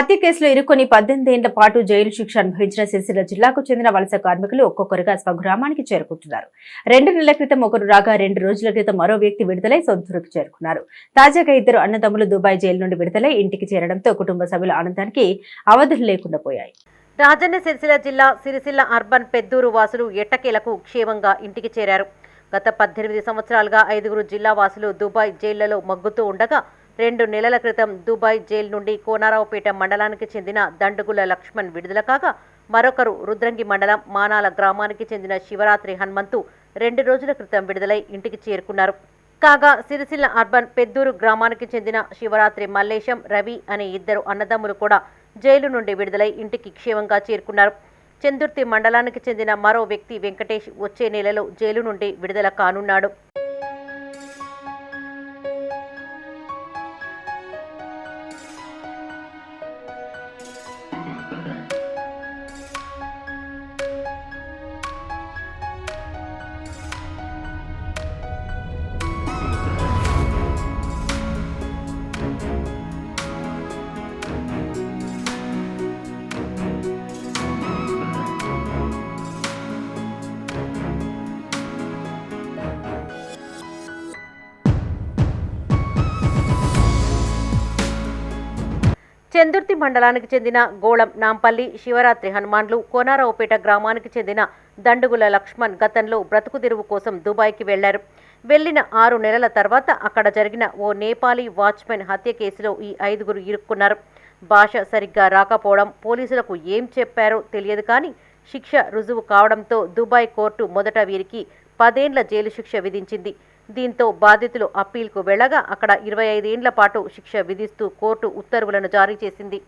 హత్య కేసులో ఇరుక్కొని పద్దెనిమిదేళ్ళ పాటు జైలు శిక్ష అనుభవించిన సిరిసిల్ల జిల్లాకు చెందిన వలస కార్మికులు ఒక్కొక్కరుగా స్వగ్రామానికి చేరుకుంటున్నారు. రెండు నెలల క్రితం ఒకరు రాగా రెండు రోజుల క్రితం మరో వ్యక్తి విడుదలై సొంతూరుకు చేరుకున్నారు. తాజాగా ఇద్దరు అన్నదమ్ములు దుబాయ్ జైలు నుండి విడుదలై ఇంటికి చేరడంతో కుటుంబ సభ్యుల ఆనందానికి అవధులు లేకుండా పోయాయి. రాజన్న సిరిసిల్ల జిల్లా సిరిసిల్ల అర్బన్ పెద్దూరు వాసులు ఎట్టకేలకు క్షేమంగా ఇంటికి చేరారు. గత పద్దెనిమిది సంవత్సరాలుగా ఐదుగురు జిల్లా వాసులు దుబాయ్ జైళ్ళలో మగ్గుతూ ఉండగా రెండు నెలల క్రితం దుబాయ్ జైలు నుండి కోనారావుపేట మండలానికి చెందిన దండుగుల లక్ష్మణ్ విడుదల కాగా మరొకరు రుద్రంగి మండలం మానాల గ్రామానికి చెందిన శివరాత్రి హనుమంతు రెండు రోజుల క్రితం విడుదలై ఇంటికి చేరుకున్నారు. కాగా సిరిసిల్ల అర్బన్ పెద్దూరు గ్రామానికి చెందిన శివరాత్రి మల్లేశం రవి అనే ఇద్దరు అన్నదమ్ములు కూడా జైలు నుండి విడుదలై ఇంటికి క్షేమంగా చేరుకున్నారు. చందుర్తి మండలానికి చెందిన మరో వ్యక్తి వెంకటేష్ వచ్చే నెలలో జైలు నుండి విడుదల కానున్నాడు. చందుర్తి మండలానికి చెందిన గోళం నాంపల్లి శివరాత్రి హనుమాన్లు కోనారావుపేట గ్రామానికి చెందిన దండుగుల లక్ష్మణ్ గతంలో బ్రతుకుదెరువు కోసం దుబాయ్కి వెళ్ళారు. వెళ్ళిన ఆరు నెలల తర్వాత అక్కడ జరిగిన ఓ నేపాలీ వాచ్మెన్ హత్య కేసులో ఈ ఐదుగురు ఇరుక్కున్నారు. భాష సరిగ్గా రాకపోవడం పోలీసులకు ఏం చెప్పారో తెలియదు కానీ శిక్ష రుజువు కావడంతో దుబాయ్ కోర్టు మొదట వీరికి పదేండ్ల జైలు శిక్ష విధించింది. దీంతో బాధితులు అప్పీల్కు వెళ్ళగా అక్కడ ఇరవై ఐదేండ్ల పాటు శిక్ష విధిస్తూ కోర్టు ఉత్తర్వులను జారీ చేసింది.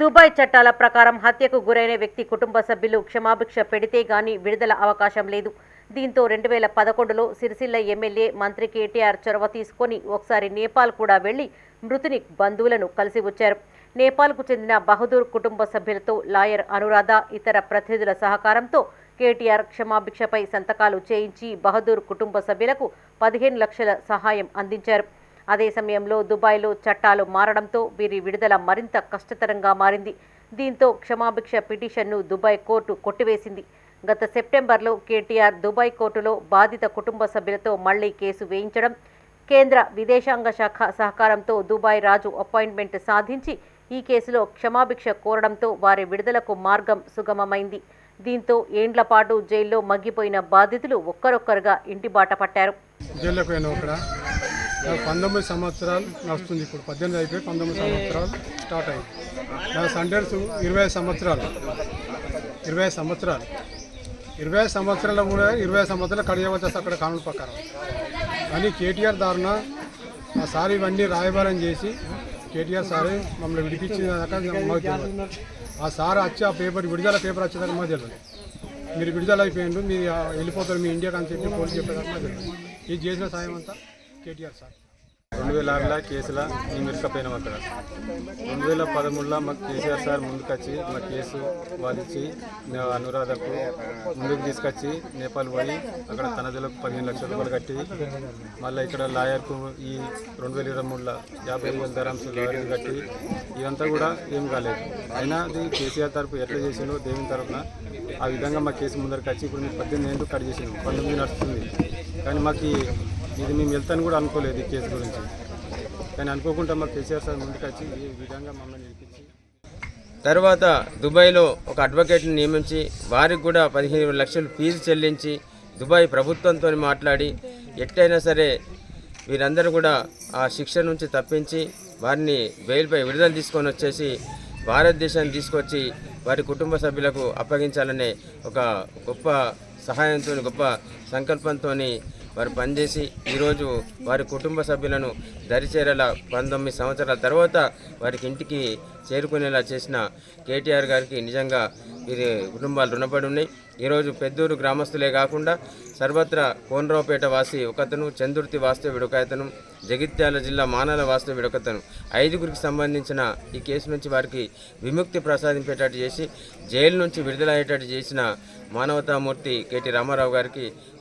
దుబాయ్ చట్టాల ప్రకారం హత్యకు గురైన వ్యక్తి కుటుంబ సభ్యులు క్షమాభిక్ష పెడితే గాని విడుదల అవకాశం లేదు. దీంతో రెండు వేల పదకొండులో సిరిసిల్ల ఎమ్మెల్యే మంత్రి కేటీఆర్ చొరవ తీసుకొని ఒకసారి నేపాల్ కూడా వెళ్ళి మృతుని బంధువులను కలిసి వచ్చారు. నేపాల్కు చెందిన బహదూర్ కుటుంబ సభ్యులతో లాయర్ అనురాధ ఇతర ప్రతినిధుల సహకారంతో కేటీఆర్ క్షమాభిక్షపై సంతకాలు చేయించి బహదూర్ కుటుంబ సభ్యులకు పదిహేను లక్షల సహాయం అందించారు. అదే సమయంలో దుబాయ్లో చట్టాలు మారడంతో వీరి విడుదల మరింత కష్టతరంగా మారింది. దీంతో క్షమాభిక్ష పిటిషన్ను దుబాయ్ కోర్టు కొట్టివేసింది. గత సెప్టెంబర్లో కేటీఆర్ దుబాయ్ కోర్టులో బాధిత కుటుంబ సభ్యులతో మళ్ళీ కేసు వేయించడం కేంద్ర విదేశాంగ శాఖ సహకారంతో దుబాయ్ రాజు అపాయింట్మెంట్ సాధించి ఈ కేసులో క్షమాభిక్ష కోరడంతో వారి విడుదలకు మార్గం సుగమమైంది. దీంతో ఏండ్ల పాటు జైల్లో మగ్గిపోయిన బాధితులు ఒక్కరొక్కరుగా ఇంటి బాట పట్టారు. పంతొమ్మిది సంవత్సరాలు నడుస్తుంది ఇప్పుడు. పద్దెనిమిది అయిపోయి పంతొమ్మిది సంవత్సరాలు స్టార్ట్ అయింది. నా సండేస్ ఇరవై సంవత్సరాలు. ఇరవై సంవత్సరాలు. ఇరవై సంవత్సరాల కూడా ఇరవై సంవత్సరాలు కడియవచ్చేస్తే అక్కడ కానూన్ ప్రకారం. కానీ కేటీఆర్ దారుణ ఆ సార్ ఇవన్నీ రాయబారం చేసి కేటీఆర్ సార్ మమ్మల్ని విడిపించినాక మాకు తెలియదు. ఆ సార్ వచ్చి ఆ పేపర్ విడుదల పేపర్ వచ్చేదాకా మాకు తెలియదు. మీరు విడుదల అయిపోయిండు మీరు వెళ్ళిపోతారు మీ ఇండియాకి అని చెప్పి పోలీసు చెప్పేదాకా మాకు తెలియదు. ఇది చేసిన సాయం అంతా కేటీఆర్ సార్. రెండు వేల ఆరులో కేసుల మేము ఇరుకపోయినాం అక్కడ రెండు వేల పదమూడులో మాకు కేసీఆర్ సార్ ముందుకొచ్చి మా కేసు వాదించి అనురాధకు ముందుకు తీసుకొచ్చి నేపాల్ పోయి అక్కడ తనదులకు పదిహేను లక్షల రూపాయలు కట్టి మళ్ళీ ఇక్కడ లాయర్కు ఈ రెండు వేల ఇరవై మూడులో యాభై వేల ధరాంశ లాయర్కి కట్టి ఇదంతా కూడా ఏం కాలేదు. అయినా అది కేసీఆర్ తరపు ఎట్లా చేసిండో దేవుని తరఫున ఆ విధంగా మా కేసు ముందరికి వచ్చి ఇప్పుడు మేము పద్దెనిమిది ఏళ్ళు కట్ చేసినాం పంతొమ్మిది నడుస్తుంది. కానీ మాకు ఇది మేము వెళ్తాను కూడా అనుకోలేదు ఈ కేసు గురించి. కానీ అనుకోకుండా మాకు కేసీఆర్ సార్ ముందుకు వచ్చి ఈ విధంగా మమ్మల్ని నిలిపించి తర్వాత దుబాయ్లో ఒక అడ్వకేట్ని నియమించి వారికి కూడా పదిహేను లక్షలు ఫీజు చెల్లించి దుబాయ్ ప్రభుత్వంతో మాట్లాడి ఎట్టయినా సరే వీరందరూ కూడా ఆ శిక్ష నుంచి తప్పించి వారిని బెయిల్పై విడుదల తీసుకొని వచ్చేసి భారతదేశాన్ని తీసుకొచ్చి వారి కుటుంబ సభ్యులకు అప్పగించాలనే ఒక గొప్ప సహాయంతో గొప్ప సంకల్పంతో వారు పనిచేసి ఈరోజు వారి కుటుంబ సభ్యులను దరిచేరేలా పంతొమ్మిది సంవత్సరాల తర్వాత వారికి ఇంటికి చేరుకునేలా చేసిన కేటీఆర్ గారికి నిజంగా ఇది కుటుంబాలు రుణపడి ఉన్నాయి. ఈరోజు పెద్దూరు గ్రామస్తులే కాకుండా సర్వత్రా కోనరావుపేట వాసి ఒకతను చందుర్తి వాస్తవ్యుడు ఒకతను జగిత్యాల జిల్లా మానాల వాస్తవ్యుడు ఒకతను ఐదుగురికి సంబంధించిన ఈ కేసు నుంచి వారికి విముక్తి ప్రసాదింపేటట్టు చేసి జైలు నుంచి విడుదలయ్యేటట్టు చేసిన మానవతామూర్తి కేటీ రామారావు గారికి